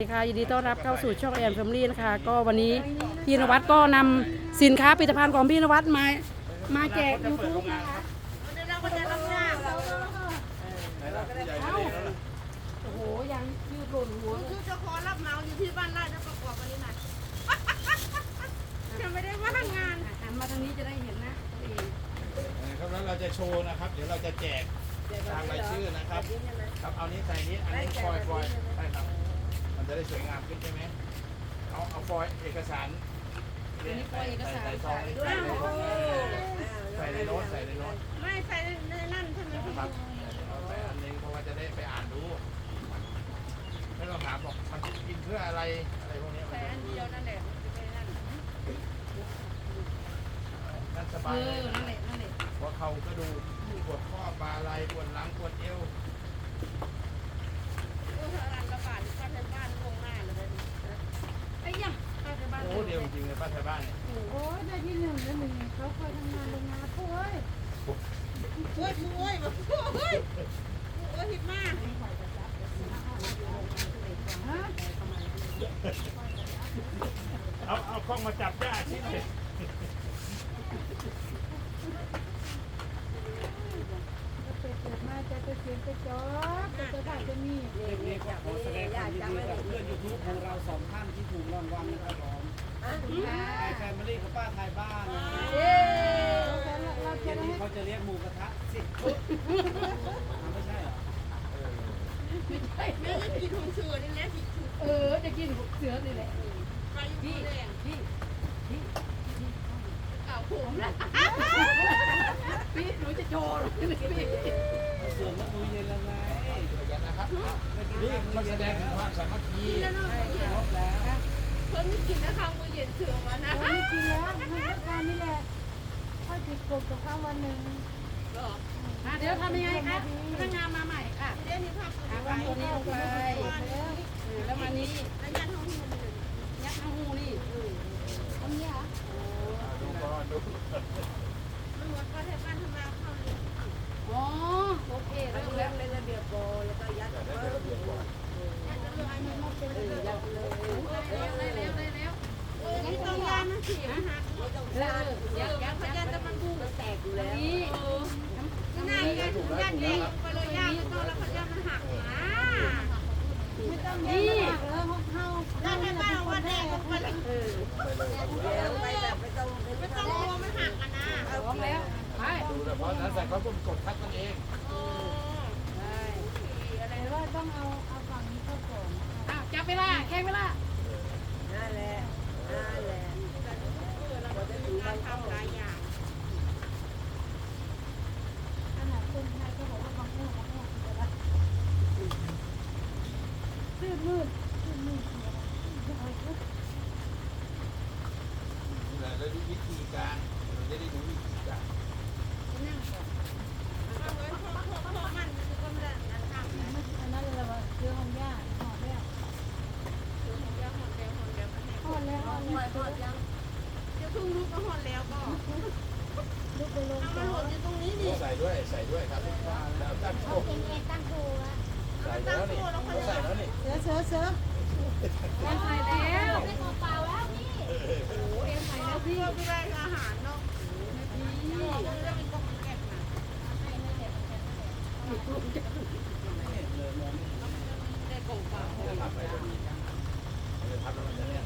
สวัสดีค่ะยินดีต้อนรับเข้าสู่ช่องแอนแฟมิลี่นะคะก็วันนี้พี่นวัดก็นำสินค้าผลิตภัณฑ์ของพี่นวัดมามาแจกยูทูบนะคะโอ้โหยังยืดหล่นหัวคือจะขอรับเหมาอยู่ที่บ้านไร่นะประกอบวันนี้นะยังไม่ได้ว่างงานอะหันมาทางนี้จะได้เห็นนะตัวเองครับแล้วเราจะโชว์นะครับ เดี๋ยวเราจะแจกตามรายชื่อนะครับ ครับเอานี้ใส่นี้อันนี้ฟอยล์ฟอยใช่ครับ จะได้สวยงามขึ้นใช่ไหมเอาเอาฟอยล์เอกสารอันนี้ปล่อยเอกสาร ใส่ซองนี้ใส่ในใส่ในโน้ตใส่ในโน้ตไม่ใส่ในนั่นใช่ไหมพี่นะครับเอาใส่อันนึงเพราะว่าจะได้ไปอ่านดูไม่ต้องถามบอกมันกินเพื่ออะไรอะไรพวกนี้ใส่อันเดียวนั่นแหละจะไปนั่นนั่นสเอบายอเลยนั่นแหละนั่นแหละเพราะเขาก็ดูปวดข้อปลาไหลปวดหลังปวดเอวก็เธอรันระบาดก็ในบ้านลงหน้าเลย ไอ้ยะป้าจะบ้าน โอ้ เดียวจริงๆเลยป้าไทยบ้านเนี่ยโอ้ยได้ที่หนึ่งแล้วหนึ่งเขาเคยทำงานโรงงานพวกเอ้ยโอ้ยโอ้ยแบบโอ้ยโอ้ยหิบมากฮะเอาเอากล้องมาจับย่าชิ้นเลยจะเปิดเปิดมาจะไปเขียนไปจอบจะจะถ่ายจะมีคลิปนี้ก็ขอแสดงความยินดีกับเพื่อนยูทูบของเราสองท่านที่ถูกรางวัลนะครับผมไอแฟมิลี่กับ ป้าไทยบ้านเย้เย็นนี้เขาจะเรียกหมูกระทะสิไม่ใช่เหรอแม่จะกินถุงเสือนี่แหละผิดถุงเออจะกินเสือนี่แหละไปอยู่พี่แดงพี่พี่เก่าผมนะพี่หนูจะโชว์เลยพี่เส่วนมันดูเย็นแล้วไงนี่มันแสดงถึงความสามัคคีแล้วเนาะครบแล้วเพิ่งกินนะคะมือเย็นเสือมานะ กินแล้วมันการนี่แหละค่อยติดกบกับข้าววันหนึ่งเหรออะเดี๋ยวทำยังไงคะพนักงานมาใหม่ค่ะเดี๋ยวนี้ภาพอะวางตัวนี้ลงไปแล้วเออแล้วมานี้แล้วยันห้องนี้มันเลยยัดเอาหูนี่อันนี้เหรอดูก่อนดูมันหมือนประเทศบ้านทำงานเข้าเลยอ๋อโอเคเริ่มแล้วเป็นระเบียบโบแล้วก็ยัดแต่ได้เป็นระเบียบก่อนยัดเรื่องไอ้าเป็นระเบียเลยได้แล้วได้แล้ว เออยัดยัดพยาจะมันบุ้งแตกอยู่แล้วนี้ง่ายไงถุงยัดเองไปเลยยากต้องแล้วพยามันหักนะไม่ต้องแย่แล้วเข้าได้ให้บ้านว่าแดงลงไปเลยไปเลยไม่ต้องกลัวมันหักอะนะพร้อมแล้วไปดูแต่เพราะนั้นแต่เขาก็กดทักกันเองโอ้อะไรว่าต้องเอาเอาฝั่งนี้เข้าก่อนอ้าวจับเวลาแข่งเวลา นั่นแหละนั่นแหละเราจะมีงานทำหลายอย่าง ขนาดคนไทยก็บอกว่าบางแง่บางแง่แต่ละมืดมืดมืดมืด นี่แหละแล้วดูวิธีการเราจะได้ดูวิธีการ เอาไว้พอพอพอมันก็ไม่ได้นั่นทำนะ อันนั้นเลยว่าเรื่องของย่าหอดแล้ว คือหอนแล้วหอนแล้วหอนแล้วมันแน่ หอดแล้วหอดแล้ว เดี๋ยวเพิ่งรู้ก็หอนแล้วก็ลุกไปลงเอามาหอนอยู่ตรงนี้ดิใส่ด้วยใส่ด้วยครับแล้วตั้งโชว์เป็นเองตั้งครูอะใส่แล้วนี่ใส่แล้วนี่เสือเสือเสือแข่แล้วไม่ของเปล่าแล้วนี่โอ้เอ็มใส่แล้วพี่ไม่ได้อาหารเนาะพี่ไม่ได้เป็นกองแก็บนะไม่เห็นเลยมองไม่เห็นได้กองเปล่าจะทับไปพอดีจะทับแล้วมันจะแน่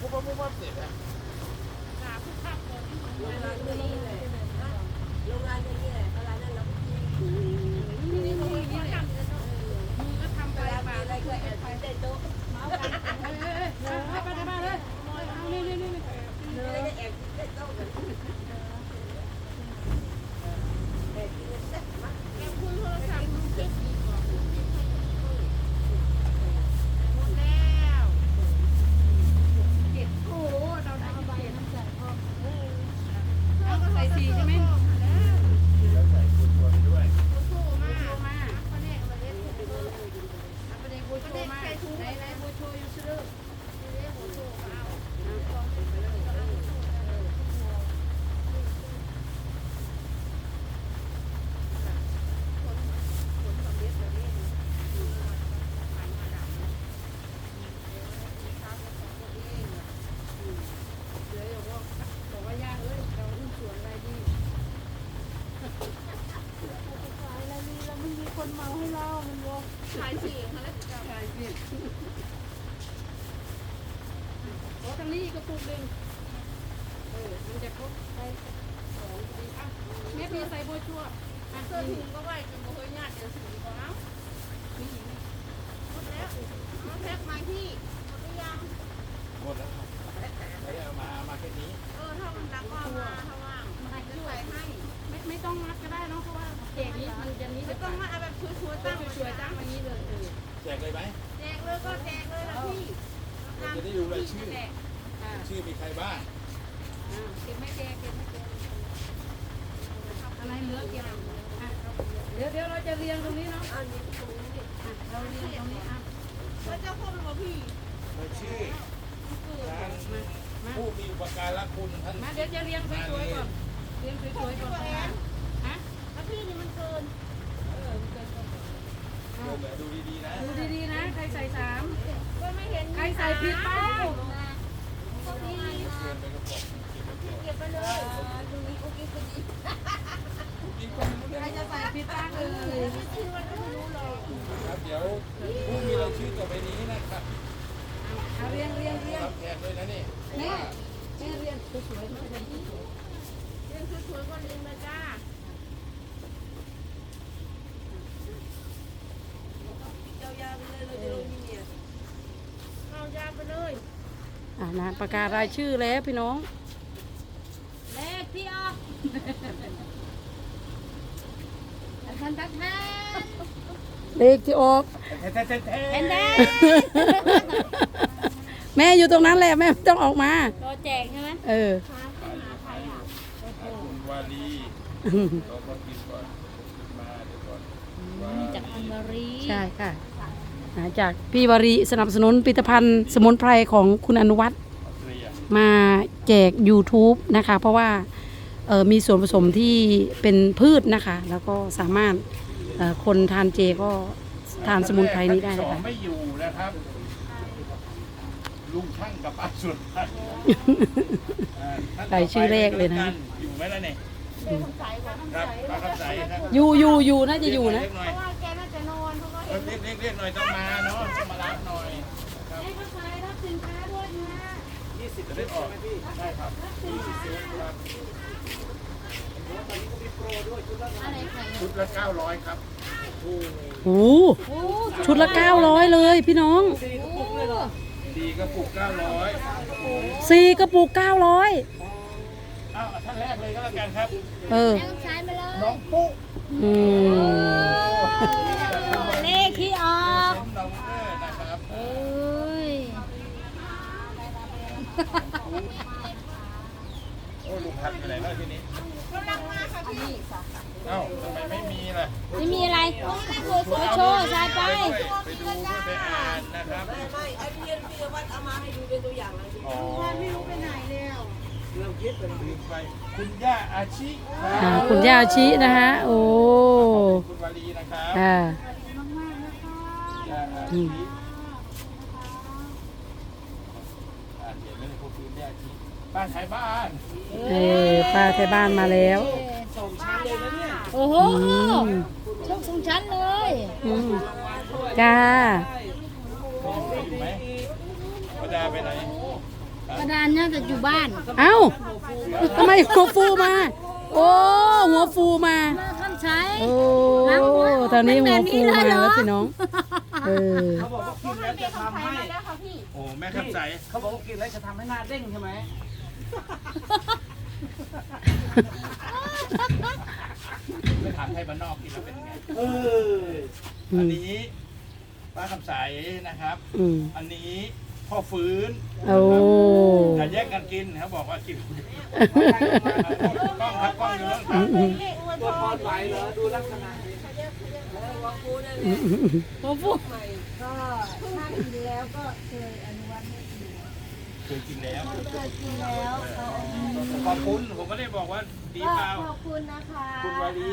ปุ๊บปั๊บปุ๊บเสร็จแล้วหาผู้ขับเลยที่มัน โรงงานก็นี่แหละโรงงานก็นี่แหละเวลานั้นเราก็กิน นี่นี่นี่นี่ ทำกันเนาะ มึงก็ทำไป เวลา ไป มีอะไรก็แอบกินได้โต๊ะ เอ้ยเอ้ยเอ้ยเอาไปในบ้านเลยเอานี่นี่นี่นี่ มีอะไรก็แอบกินได้โต๊ะกันแอบกินกันแซ่บมาก แกคุยโทรศัพท์มึงเช็คอีกก่อนหมดแล้วเก็บโอ้โหเราได้ใบน้ำใจพ่อ เอาใส่สีใช่ไหม แล้วใส่คุณตัวไปด้วย โทรมา โทรมา ประเด็นประเด็นประเด็น เอาไปในบูโชมาไหนไหนบูโชอยู่ซื้อ หัวโทรมาเอา เดี๋ยวบอกว่าบอกว่าย่าเอ้ยเราหุ้นส่วนอะไรดี ขายอะไรดีเราไม่มีคนเมาให้เรามันบอก ขายสีเขาแล้วจะ ใช่พี่โอ้ ทางนี้อีกกระปุกหนึ่งเออมันจะครบไปสองดีอะแม่พี่ใส่โบชัวอะเสื้อถุงก็ไหวจนบ่เคยญาติเดี๋ยวสีก็เอาหมดแล้วเอาแพ็คมาที่ ชื่อมีใครบ้างอ่าเก็บไม่แจกเก็บไม่แจกอะไรเหลือเก็บอะเดี๋ยวเดี๋ยวเราจะเรียงตรงนี้เนาะอันนี้ตรงนี้อะเราเรียงตรงนี้อะแล้วเจ้าพ่อเป็นพี่รายชื่อคือท่านมาผู้มีอุปการะคุณท่านมาเดี๋ยวจะเรียงสวยๆก่อนเรียงสวยๆก่อนค่ะฮะแล้วพี่นี่มันเกินเออเกินก่อนเดี๋ยวดูดีๆนะดูดีๆนะ ใครใส่สามก็ไม่เห็นใครใส่ผิดบ้างก็ดีเกินไปก ใครจะใส่ผิดบ้างเอ่ยไม่ชื่อมันก็ไม่รู้หรอครับเดี๋ยวผู้มีรายชื่อต่อไปนี้นะครับเอาเรียงเรียงเรียงรับแทนด้วยนะนี่แม่แม่เรียงสวยๆนะเรียงสวยเรื่องสวยๆก็ลืมเลยจ้ายาไปเลยเราจะลงที่เนี่ยเอายาไปเลย อ่านะประกาศรายชื่อแล้วพี่น้อง เลขที่ออกทันทันทันเลขที่ออกแท้แท้แท้เห็นไหมแม่อยู่ตรงนั้นแหละแม่ไม่ต้องออกมารอแจกใช่ไหมเออหาเส้นหาใครอะคุณวาลีเราต้องกินก่อนมาเดี๋ยวก่อนวาลีรี ใช่ค่ะอ่า จากพี่วารีสนับสนุนผลิตภัณฑ์สมุนไพรของคุณอนุวัฒน์เรียมาแจก YouTube นะคะ เพราะว่าเอ่อมีส่วนผสมที่เป็นพืชนะคะ แล้วก็สามารถเอ่อคนทานเจก็ทานสมุนไพรนี้ได้สนะองคะไม่อยู่นะครับลุงช่างกับป้าสุดอ่าท่านใส่ชื่อเลขเลยนะอยู่ไหมล่ะเนี่ยครับป้าคำใสครับอยู่อยู่อยู่น่าจะอยู่นะ เพราะว่าเรียกเรียกเรียกหน่อยต้องมาเนาะต้องมารับหน่อยครับให้เขาขายรับสินค้าด้วยนะยี่สิบจะได้ออกใช่ครับครับอะไรขายชุดละเก้าร้อยครับโอ้โหชุดละ 900 เลยพี่น้องดีกระปุกเก้าร้อยสี่กระปุก900อ้าวท่านแรกเลยก็แล้วกันครับ เออใช้มาเลยน้องปุ๊อืม เลขที่ออก เซนน้องเออนะครับ เอ้ย โอ้ลุงพัดไปไหนแล้วทีนี้กำลังมาค่ะพี่เอ้าทำไมไม่มีล่ะไม่มีอะไรไปโชว์ใส่ไป ไปดูไปอ่านนะครับไม่ไม่ไอพี่เรียนพี่วัดเอามาให้ดูเป็นตัวอย่างเลย อ๋อไม่รู้ไปไหนแล้วลืมไปคุณย่าอาชิอ่าคุณย่าชินะคะโอ้ คุณวารีนะครับอ่า ย่าอาชิอ่านเห็นไหม พวกคุณย่าอาชิบ้านขายบ้านเออป้าไทยบ้านมาแล้วสองชั้นเลยนะเนี่ยโอ้โหอืมโชคสองชั้นเลยอืมจ้าอยู่ไหมประดาไปไหนประดานน่าจะอยู่บ้านเอ้าทำไมหัวฟูมา โอ้หัวฟูมามาคำใช้โอ้ตอนนี้หัวฟูมาแล้วพี่น้องเออเขาบอกว่ากินแล้วจะทำให้โอ้แม่คำใสเขาบอกว่ากินแล้วจะทำให้หน้าเด้งใช่ไหมไม่ถามไทยบ้านนอกกินแล้วเป็นไงเอออือันมนี้ป้าคำใสนะครับ อืมอันนี้พ่อฟื้นโอ้อย่าแยกกันกินเขาบอกว่ากินกล้องครับกล้องอยู่นั่นคอืรับมอืม ตัวพอไหวเหรอดูลักษณะนี้อืมอืมอืมหัวฟูก็ถ้ากินแล้วก็เคยอนุวัตให้กินเคยกินแล้วเคยกินแล้วเขาขอบคุณผมไม่ได้บอกว่าดีเปล่าขอบคุณนะคะคุณวารี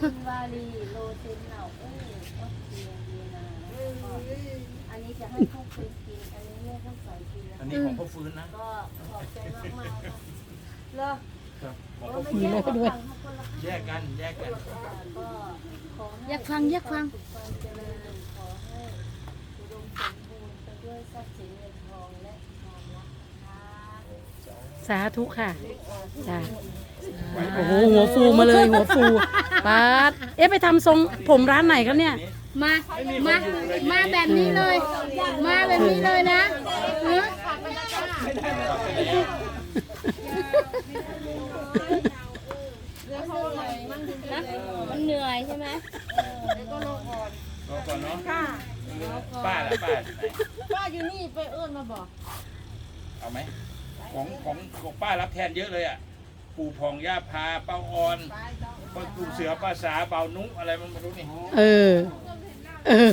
คุณวารีโลเซนเหนาเอ้ยก็เรียนดีนะอันนี้จะให้พวกคุณกินอันนี้แม่ต้องใส่กินแล้วอันนี้ของพ่อฟื้นนะก็ขอบใจมากๆเหร อครับของเราพ่อไม่ฟื้นแยกกันฟังเขาคนละแยกกัน แยกกันก็ขอให้อยากฟังอยากฟังความเจริญขอให้อุดมสมบูรณ์ไปด้วยทรัพย์สินเงินทองและความรักนะคะสาธุค่ะจ้าโอ้โหหัวฟูมาเลยหัวฟูปาดเอ๊ะไปทำทรงผมร้านไหนครับเนี่ย มา มา มาแบบนี้เลย มาแบบนี้เลยนะฮะ มันเหนื่อยใช่ไหมรอก่อนเนาะป้าละป้าอยู่ไหนป้าอยู่นี่ไปเอื้อนมาบอก เอาไหมของของของป้ารับแทนเยอะเลยอะ ปู่พองย่าพาเป้าออนป้าปู่เสือป้าสาเบานุอะไรมันไม่รู้นี่ เออ เออ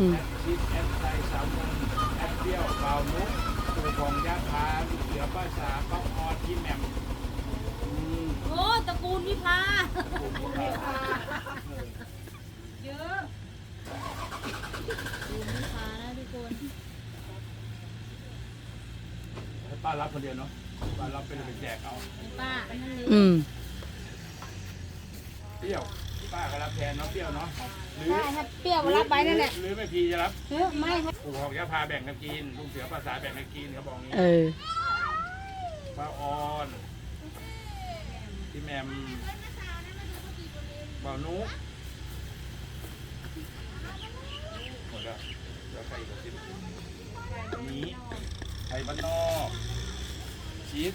อืมแอดชิดแอดไทยสาวมนแอดเปรี้ยวเบานุปู่พองย่าพาลูกเสือป้าสาเป้าออนพี่แหม่มอืมโอ้ตระกูลวิภาเยอะวิภานะทุกคนให้ป้ารับคนเดียวเนาะป้ารับเป็นไปแจกเอาป้าอันนั้นเลยอืม เปรี้ยว ป้าก็รับแทนเนาะเปรี้ยวเนาะหรือได้ให้เปรี้ยวมารับไปนั่นแหละหรือไม่พีจะรับเฮ้ยไม่ให้ปู่ของยาพาแบ่งกันกินลุงเสือภาษาแบ่งกันกินเขาบอกงี้เออ ป้าออนพี่แหมมเบานุหมดแล้วแล้วใครอีกคนสิอันนี้ไทยบ้านนอกชีส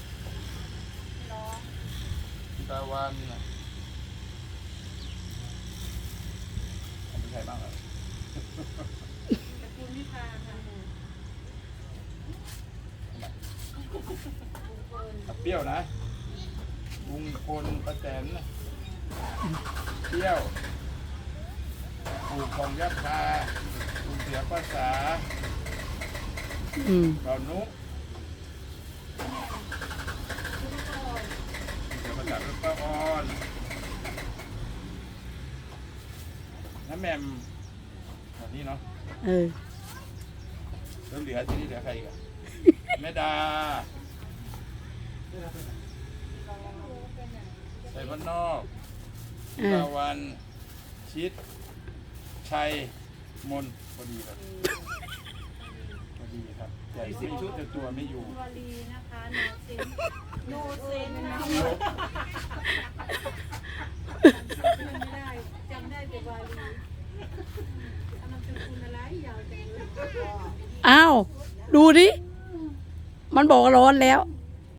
ตะวันเอาไปใครบ้างอะ เปรี้ยวนะลุงพลป้าแตนเที่ยวปู่ของยักษ์คาปู่เสียภาษาอืมเรานุเสียภาษาเป็นป้าออนน้ำแหม่มแบบนี้เนาะเออ แล้วเหลือที่นี่เหลือใครอีกอะ แม่ดา ใส่บ้านนอกเอลาอวัน ชิด ชัย มนพอดีครับพอดีครับใหญ่สิบชุดแต่ตัวไม่อยู่วลีนะคะโนเซนโนเซนนะลบไม่ได้จำได้แต่วาลีอันนั้นเป็นคุณอะไรยาวจังเลยอ้าว ดูดิ มันบอกว่าร้อนแล้ว